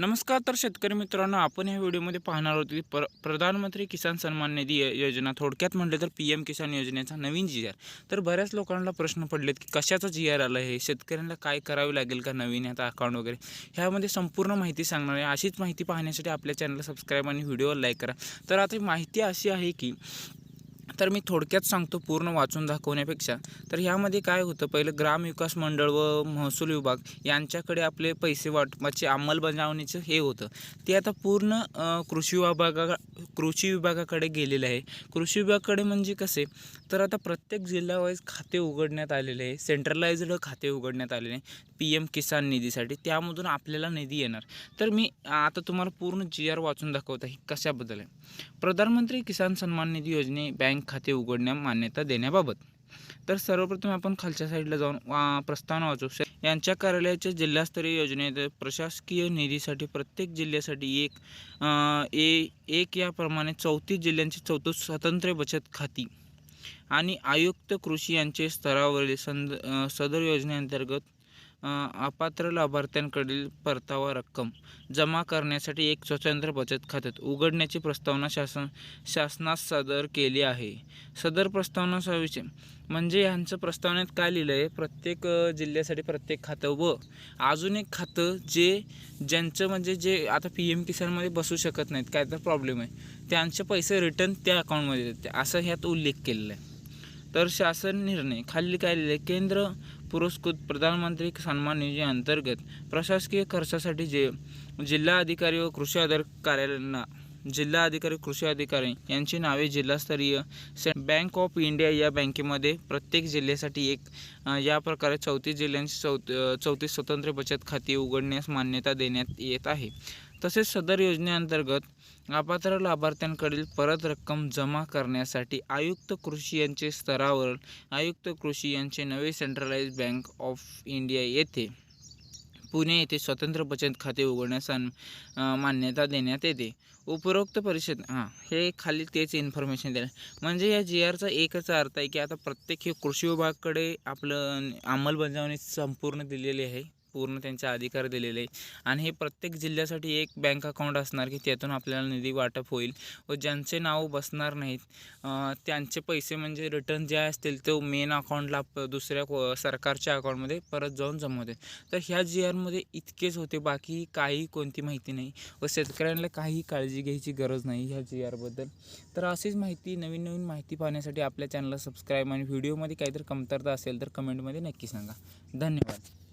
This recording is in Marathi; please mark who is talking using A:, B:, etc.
A: नमस्कार तर शेतकरी मित्रांनो आपण ह्या व्हिडिओमध्ये पाहणार आहोत की प्र प्रधानमंत्री किसान सन्मान निधी य- योजना थोडक्यात म्हटले तर पी एम किसान योजनेचा नवीन जी आर. तर बऱ्याच लोकांना प्रश्न पडलेत की कशाचा जी आर आला आहे शेतकऱ्यांना काय करावे लागेल का नवीन आता अकाउंट वगैरे? ह्यामध्ये संपूर्ण माहिती सांगणार आहे. अशीच माहिती पाहण्यासाठी आपल्या चॅनलला सबस्क्राईब आणि व्हिडिओवर लाईक करा. तर आता ही माहिती अशी आहे की तर मी थोडक्यात सांगतो पूर्ण वाचून दाखवण्यापेक्षा. तर ह्यामध्ये काय होतं पहिलं ग्रामविकास मंडळ व महसूल विभाग यांच्याकडे आपले पैसे वाटपाची अंमलबजावणीचं हे होतं. ते आता पूर्ण कृषी विभागा कृषी विभागाकडे गेलेलं आहे. कृषी विभागाकडे म्हणजे कसे तर आता प्रत्येक जिल्हावाईज खाते उघडण्यात आलेले आहे. सेंट्रलाइज्ड खाते उघडण्यात आलेले आहे. पी एम किसान निधीसाठी. त्यामधून आपल्याला निधी येणार. तर मी आता तुम्हाला पूर्ण जी आर वाचून दाखवत आहे. कशाबद्दल आहे? प्रधानमंत्री किसान सन्मान निधी योजने बँक खाते उघडण्या मान्यता देण्याबाबत. तर सर्वप्रथम आपण खालच्या साईडला जाऊन वा- प्रस्तावना वाचू. यांच्या कार्यालयाच्या जिल्हास्तरीय योजनेत प्रशासकीय निधीसाठी प्रत्येक जिल्ह्यासाठी एक ए एक याप्रमाणे चौतीस जिल्ह्यांची चौतीस स्वतंत्र बचत खाती. आणि आयुक्त कृषी यांचे स्तरावरील संद सदर योजनेअंतर्गत अपात्र लाभार्थ्यांकडील परतावा रक्कम जमा करण्यासाठी एक स्वतंत्र बचत खात्यात उघडण्याची प्रस्तावना शासन शासनास सादर केली आहे. सदर प्रस्तावना सविषय म्हणजे ह्यांचं प्रस्तावनेत काय लिहिलं आहे प्रत्येक जिल्ह्यासाठी प्रत्येक खातं व अजून एक खातं जे ज्यांचं म्हणजे जे आता पी एम किसानमध्ये बसू शकत नाहीत काय तर प्रॉब्लेम आहे. त्यांचे पैसे रिटर्न त्या अकाउंटमध्ये देते असं ह्यात उल्लेख केलेला आहे. तर शासन निर्णय खाली काय लिहिले केंद्र पुरस्कृत प्रधानमंत्री सन्मान निधी अंतर्गत प्रशासकीय खर्चासाठी जे जिल्हा अधिकारी व कृषी आधार कार्यालयांना जिल्हा अधिकारी कृषी अधिकारी यांची नावे जिल्हास्तरीय से बँक ऑफ इंडिया या बँकेमध्ये प्रत्येक जिल्ह्यासाठी एक या प्रकारे चौतीस जिल्ह्यांची चौ चौतीस स्वतंत्र बचत खाती उघडण्यास मान्यता देण्यात येत आहे. तसेच सदर योजनेअंतर्गत अपात्र लाभार्थ्यांकडील परत रक्कम जमा करण्यासाठी आयुक्त कृषी यांचे स्तरावर आयुक्त कृषी यांचे नवे सेंट्रलाइज बँक ऑफ इंडिया येथे पुणे येथे स्वतंत्र बचत खाते उघडण्यास मान्यता देण्यात येते. उपरोक्त परिषद हां हे खाली तेच इन्फॉर्मेशन दिलं म्हणजे या जी आरचा एकच अर्थ आहे की आता प्रत्येक हे कृषी विभागाकडे आपलं अंमलबजावणी संपूर्ण दिलेली आहे. पूर्ण त्यांचे अधिकार दिलेले आहे आणि हे प्रत्येक जिल्ह्यासाठी एक बँक अकाउंट असणार की त्यातून आपल्याला निधी वाटप होईल व ज्यांचे नाव बसणार नाहीत त्यांचे पैसे म्हणजे रिटर्न जे असतील ते मेन अकाउंटला दुसऱ्या को- सरकारच्या अकाउंटमध्ये परत जाऊन जमा होते. तर ह्या जी आरमध्ये इतकेच होते बाकी काही कोणती माहिती नाही व शेतकऱ्यांना काही काळजी घ्यायची गरज नाही ह्या जी आरबद्दल तर अशीच माहिती नवीन नवीन माहिती पाहण्यासाठी आपल्या चॅनलला सबस्क्राईब आणि व्हिडिओमध्ये काहीतरी कमतरता असेल तर कमेंटमध्ये नक्की सांगा. धन्यवाद.